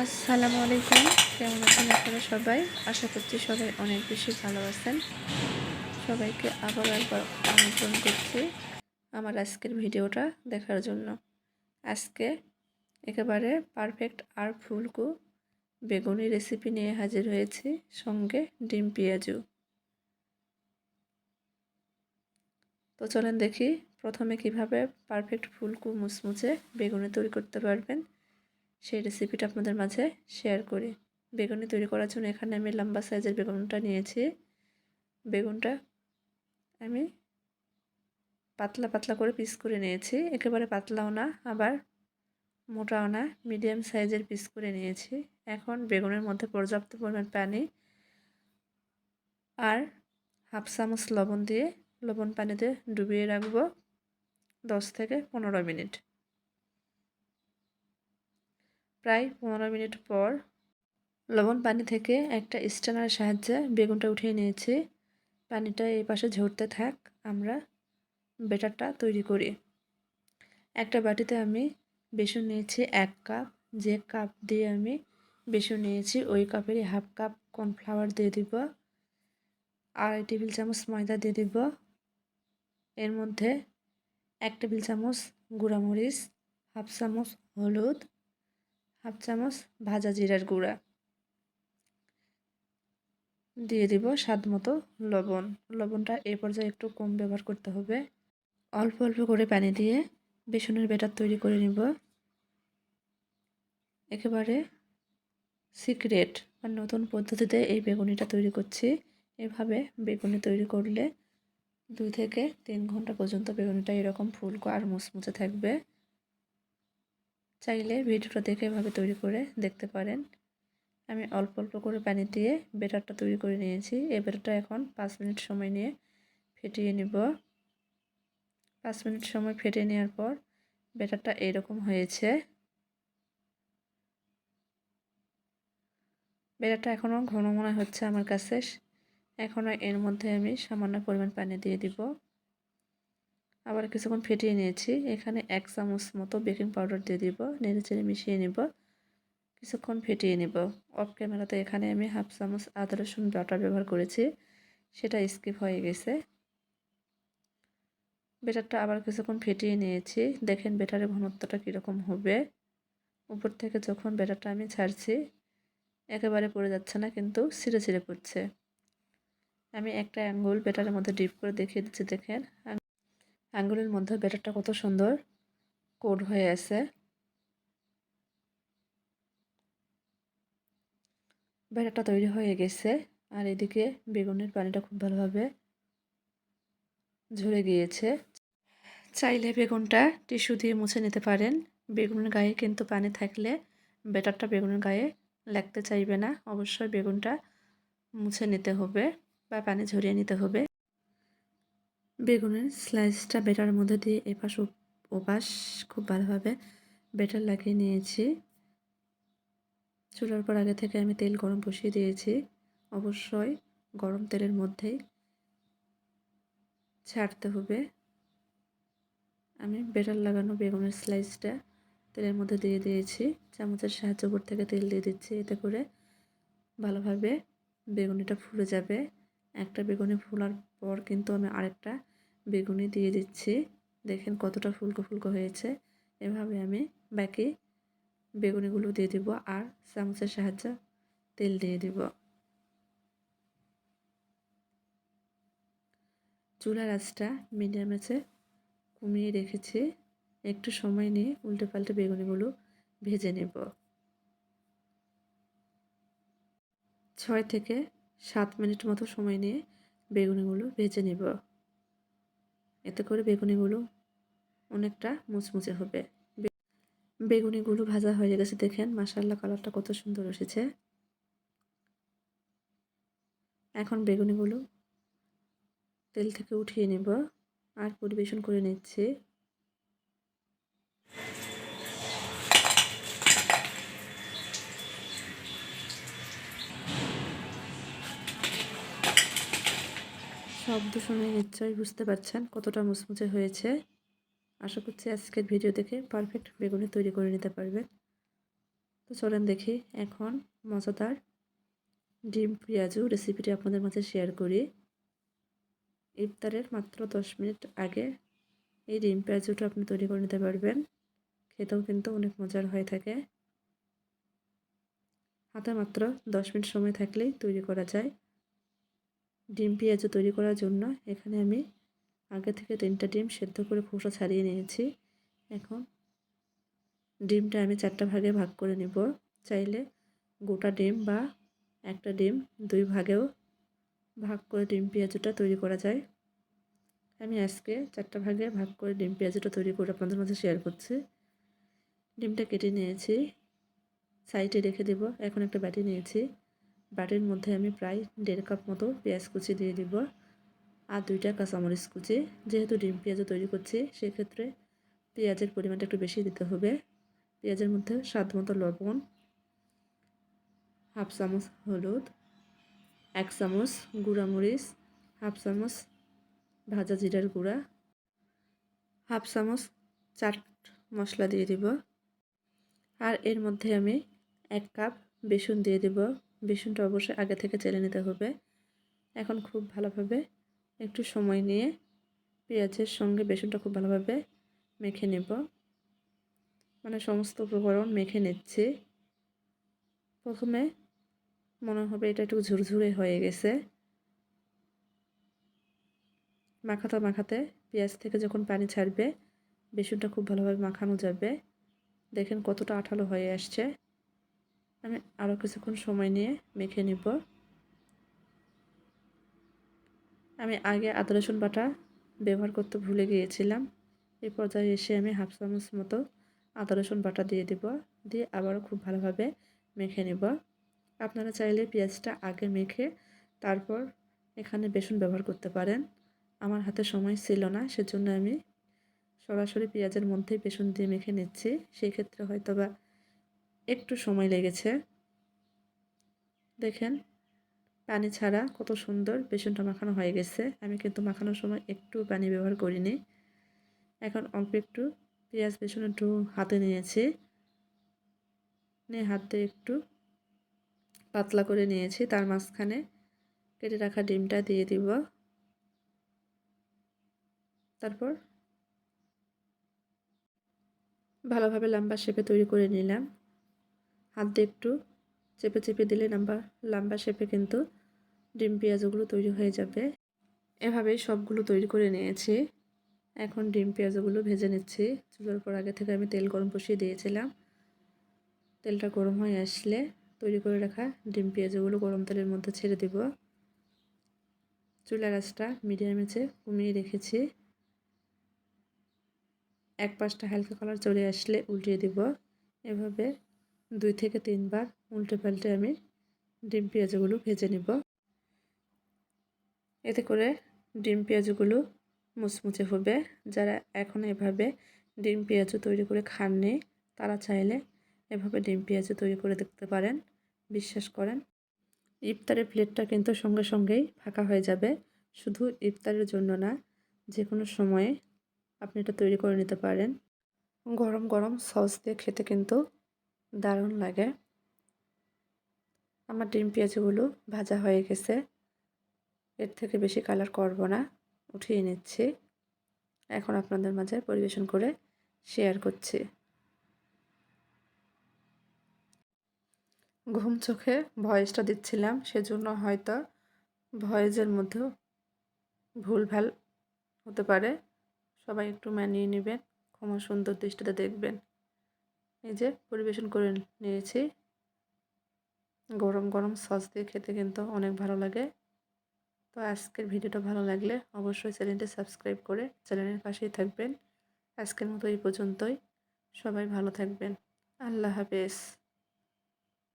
আসসালামু আলাইকুম। কেমন আছেন আপনারা সবাই? আশা করছি সবাই অনেক বেশি ভালো আছেন। সবাইকে আবার একবার আমন্ত্রণ করছি আমার আজকের ভিডিওটা দেখার জন্য। আজকে একেবারে পারফেক্ট আর ফুলকু বেগুনি রেসিপি নিয়ে হাজির হয়েছি, সঙ্গে ডিম পেঁয়াজু তো চলেন দেখি প্রথমে কীভাবে পারফেক্ট ফুলকু মুচমুচে বেগুনি তৈরি করতে পারবেন। সেই রেসিপিটা আপনাদের মাঝে শেয়ার করি। বেগুনি তৈরি করার জন্য এখানে আমি লম্বা সাইজের বেগুনটা নিয়েছি। বেগুনটা আমি পাতলা পাতলা করে পিস করে নিয়েছি। একেবারে পাতলাও না, আবার মোটাও না মিডিয়াম সাইজের পিস করে নিয়েছি। এখন বেগুনের মধ্যে পর্যাপ্ত পরিমাণ পানি আর হাফ চামচ লবণ দিয়ে, লবণ পানিতে ডুবিয়ে রাখব দশ থেকে পনেরো মিনিট। প্রায় পনেরো মিনিট পর লবণ পানি থেকে একটা স্ট্যানার সাহায্যে বেগুনটা উঠিয়ে নিয়েছি। পানিটা এই পাশে ঝরতে থাক, আমরা বেটারটা তৈরি করি। একটা বাটিতে আমি বেসন নিয়েছি এক কাপ। যে কাপ দিয়ে আমি বেসন নিয়েছি, ওই কাপেরই হাফ কাপ কর্নফ্লাওয়ার দিয়ে দিব। আড়াই টেবিল চামচ ময়দা দিয়ে দিব। এর মধ্যে এক টেবিল চামচ গুঁড়ামরিচ, হাফ চামচ হলুদ হাফ চামচ ভাজা জিরার গুঁড়া। দিয়ে দিব স্বাদ মতো লবণ। লবণটা এই পর্যায়ে একটু কম ব্যবহার করতে হবে। অল্প অল্প করে পানি দিয়ে বেসনের ব্যাটার তৈরি করে নিব। একেবারে সিক্রেট বা নতুন পদ্ধতিতে এই বেগুনিটা তৈরি করছি। এভাবে বেগুনি তৈরি করলে দুই থেকে তিন ঘণ্টা পর্যন্ত বেগুনিটা এরকম ফুলকো আর মুচমুচে থাকবে। চাইলে ভিডিওটা দেখে এভাবে তৈরি করে দেখতে পারেন। আমি অল্প অল্প করে পানি দিয়ে বেটারটা তৈরি করে নিয়েছি। এই বেটারটা এখন পাঁচ মিনিট সময় নিয়ে ফেটিয়ে নিব। পাঁচ মিনিট সময় ফেটিয়ে নেওয়ার পর বেটারটা এরকম হয়েছে। বেটারটা এখনও ঘন মনে হচ্ছে আমার কাছে। এখনও এর মধ্যে আমি সামান্য পরিমাণ পানি দিয়ে দিব। আবার কিছুক্ষণ ফেটিয়ে নিয়েছি। এখানে এক চামচ মতো বেকিং পাউডার দিয়ে দিব। নেড়ে চেড়ে মিশিয়ে নিব। কিছুক্ষণ ফেটিয়ে নিব। অফ ক্যামেরাতে এখানে আমি হাফ চামচ আদা রসুন বাটা ব্যবহার করেছি। সেটা স্কিপ হয়ে গেছে। বেটারটা আবার কিছুক্ষণ ফেটিয়ে নিয়েছি। দেখেন বেটারের ঘনত্বটা কীরকম হবে। উপর থেকে যখন বেটারটা আমি ছাড়ছি, একেবারে পড়ে যাচ্ছে না, কিন্তু ছিঁড়ে ছিঁড়ে পড়ছে আমি একটা অ্যাঙ্গুল বেটারের মধ্যে ডিপ করে দেখিয়ে দিচ্ছি, দেখেন। আঙ্গুলের মধ্যে ব্যাটারটা কত সুন্দর কোড হয়ে আছে। ব্যাটারটা তৈরি হয়ে গেছে আর এদিকে বেগুনের পানিটা খুব ভালোভাবে ঝরে গিয়েছে। চাইলে বেগুনটা টিস্যু দিয়ে মুছে নিতে পারেন। বেগুনের গায়ে কিন্তু পানি থাকলে ব্যাটারটা বেগুনের গায়ে লাগতে চাইবে না। অবশ্যই বেগুনটা মুছে নিতে হবে বা পানি ঝরিয়ে নিতে হবে। বেগুনের স্লাইসটা বেটার মধ্যে দিয়ে এপাশ ওপাশ খুব ভালোভাবে বেটার লাগিয়ে নিয়েছি। চুলার পর আগে থেকে আমি তেল গরম বসিয়ে দিয়েছি। অবশ্যই গরম তেলের মধ্যেই ছাড়তে হবে। আমি বেটার লাগানো বেগুনের স্লাইসটা তেলের মধ্যে দিয়ে দিয়েছি। চামচের সাহায্য উপর থেকে তেল দিয়ে দিচ্ছি এতে করে ভালোভাবে বেগুনিটা ফুলে যাবে। একটা বেগুনি ফোলার পর কিন্তু আমি আরেকটা বেগুনি দিয়ে দিচ্ছি। দেখেন কতটা ফুলকো ফুলকো হয়েছে। এভাবে আমি বাকি বেগুনিগুলো দিয়ে দিব আর চামচের সাহায্যে তেল দিয়ে দিব। চুলার আঁচটা মিডিয়াম আছে কমিয়ে রেখেছি। একটু সময় নিয়ে উল্টে পাল্টে বেগুনিগুলো ভেজে নেব। ছয় থেকে সাত মিনিট মতো সময় নিয়ে বেগুনিগুলো ভেজে নেব। এতে করে বেগুনিগুলো অনেকটা মুচমুচে হবে। বেগুনিগুলো ভাজা হয়ে গেছে, দেখেন মাসাল্লা কালারটা কত সুন্দর এসেছে। এখন বেগুনিগুলো তেল থেকে উঠিয়ে নেব। আর পরিবেশন করে নিচ্ছি। শব্দ শুনে নিশ্চয়ই বুঝতে পারছেন কতটা মুচমুচে হয়েছে। আশা করছি আজকের ভিডিও দেখে পারফেক্ট বেগুনি তৈরি করে নিতে পারবেন তো চলেন দেখি এখন মজাদার ডিম পেঁয়াজু রেসিপিটি আপনাদের মাঝে শেয়ার করি। ইফতারের মাত্র দশ মিনিট আগে এই ডিম পেঁয়াজুটা আপনি তৈরি করে নিতে পারবেন। খেতেও কিন্তু অনেক মজার হয়ে থাকে। হাতে মাত্র দশ মিনিট সময় থাকলেই তৈরি করা যায়। ডিম পেঁয়াজু তৈরি করার জন্য এখানে আমি আগে থেকে তিনটা ডিম সেদ্ধ করে খোসা ছাড়িয়ে নিয়েছি। এখন ডিমটা আমি চারটা ভাগে ভাগ করে নিব। চাইলে গোটা ডিম বা একটা ডিম দুই ভাগেও ভাগ করে ডিম পেঁয়াজুটা তৈরি করা যায়। আমি আজকে চারটা ভাগে ভাগ করে ডিম পেঁয়াজটা তৈরি করে আপনাদের মাঝে শেয়ার করছি। ডিমটা কেটে নিয়েছি, সাইডে রেখে দেব। এখন একটা বাটি নিয়েছি। বাটির মধ্যে আমি প্রায় দেড় কাপ মতো পেঁয়াজ কুচি দিয়ে দিব আর দুইটা কাঁচামরিচ কুচি। যেহেতু ডিম পেঁয়াজও তৈরি করছি, সেক্ষেত্রে পেঁয়াজের পরিমাণটা একটু বেশি দিতে হবে। পেঁয়াজের মধ্যে স্বাদ মতো লবণ, হাফ চামচ হলুদ, এক চামচ গুঁড়ামরিচ, হাফ চামচ ভাজা জিরার গুঁড়া, হাফ চামচ চাট মশলা দিয়ে দিব। আর এর মধ্যে আমি এক কাপ বেসন দিয়ে দেব। বেসনটা অবশ্যই আগে থেকে চেলে নিতে হবে। এখন খুব ভালোভাবে একটু সময় নিয়ে পেঁয়াজের সঙ্গে বেসনটা খুব ভালোভাবে মেখে নেব। মানে সমস্ত উপকরণ মেখে নিচ্ছি। প্রথমে মনে হবে এটা একটু ঝুরঝুরে হয়ে গেছে। মাখাতে মাখাতে পেঁয়াজ থেকে যখন পানি ছাড়বে, বেসনটা খুব ভালোভাবে মাখানো যাবে। দেখেন কতটা আঠালো হয়ে আসছে। আমি আরও কিছুক্ষণ সময় নিয়ে মেখে নিব। আমি আগে আদা, রসুন বাটা ব্যবহার করতে ভুলে গিয়েছিলাম। এই পর্যায়ে এসে আমি হাফ চামচ মতো আদা, রসুন বাটা দিয়ে দেব। দিয়ে আবারও খুব ভালোভাবে মেখে নেব। আপনারা চাইলে পেঁয়াজটা আগে মেখে তারপর এখানে বেসন ব্যবহার করতে পারেন। আমার হাতে সময় ছিল না, সেজন্য আমি সরাসরি পেঁয়াজের মধ্যেই বেসন দিয়ে মেখে নিচ্ছি। সেই ক্ষেত্রে হয়তো বা একটু সময় লেগেছে। দেখেন, পানি ছাড়া কত সুন্দর বেসনটা মাখানো হয়ে গেছে। আমি কিন্তু মাখানোর সময় একটু পানি ব্যবহার করিনি। এখন অল্প একটু পেঁয়াজ বেসন একটু হাতে নিয়েছি। নিয়ে হাতে একটু পাতলা করে নিয়েছি। তার মাঝখানে কেটে রাখা ডিমটা দিয়ে দিব। তারপর ভালোভাবে লম্বা শেপে তৈরি করে নিলাম। হাত দিয়ে একটু চেপে চেপে দিলে লম্বা লম্বা শেপে কিন্তু ডিম পেঁয়াজগুলো তৈরি হয়ে যাবে। এভাবেই সবগুলো তৈরি করে নিয়েছি। এখন ডিম পেঁয়াজগুলো ভেজে নিচ্ছি। চুলোর পর আগে থেকে আমি তেল গরম বসিয়ে দিয়েছিলাম। তেলটা গরম হয়ে আসলে তৈরি করে রাখা ডিম পেঁয়াজগুলো গরম তেলের মধ্যে ছেড়ে দিব। চুলা গাছটা মিডিয়াম এঁচে কমিয়ে রেখেছি। এক পাশটা হালকা কালার চলে আসলে উল্টিয়ে দিব। এভাবে দুই থেকে তিনবার উল্টে পাল্টে আমি ডিম পেঁয়াজগুলো ভেজে নিব। এতে করে ডিম পেঁয়াজগুলো মুচমুচে হবে। যারা এখন এভাবে ডিম পেঁয়াজও তৈরি করে খাননি, তারা চাইলে এভাবে ডিম পেঁয়াজও তৈরি করে দেখতে পারেন। বিশ্বাস করেন, ইফতারের প্লেটটা কিন্তু সঙ্গে সঙ্গেই ফাঁকা হয়ে যাবে। শুধু ইফতারের জন্য না যে কোনো সময়ে আপনি এটা তৈরি করে নিতে পারেন। গরম গরম সস দিয়ে খেতে কিন্তু দারুণ লাগে। আমার ডিম পেঁয়াজগুলো ভাজা হয়ে গেছে। এর থেকে বেশি কালার করব না, উঠিয়ে নিচ্ছি। এখন আপনাদের মাঝে পরিবেশন করে শেয়ার করছি। ঘুম চোখে ভয়েসটা দিচ্ছিলাম, সেজন্য হয়তো ভয়েসের মধ্যেও ভুলভাল হতে পারে। সবাই একটু মানিয়ে নেবেন ক্ষমা সুন্দর দৃষ্টিতে দেখবেন। এই যে পরিবেশন করে নিয়েছি। গরম গরম সস দিয়ে খেতে কিন্তু অনেক ভালো লাগে। তো আজকের ভিডিওটা ভালো লাগলে অবশ্যই চ্যানেলটি সাবস্ক্রাইব করে চ্যানেলের পাশেই থাকবেন। আজকের মতো এই পর্যন্তই। সবাই ভালো থাকবেন। আল্লাহ হাফেজ।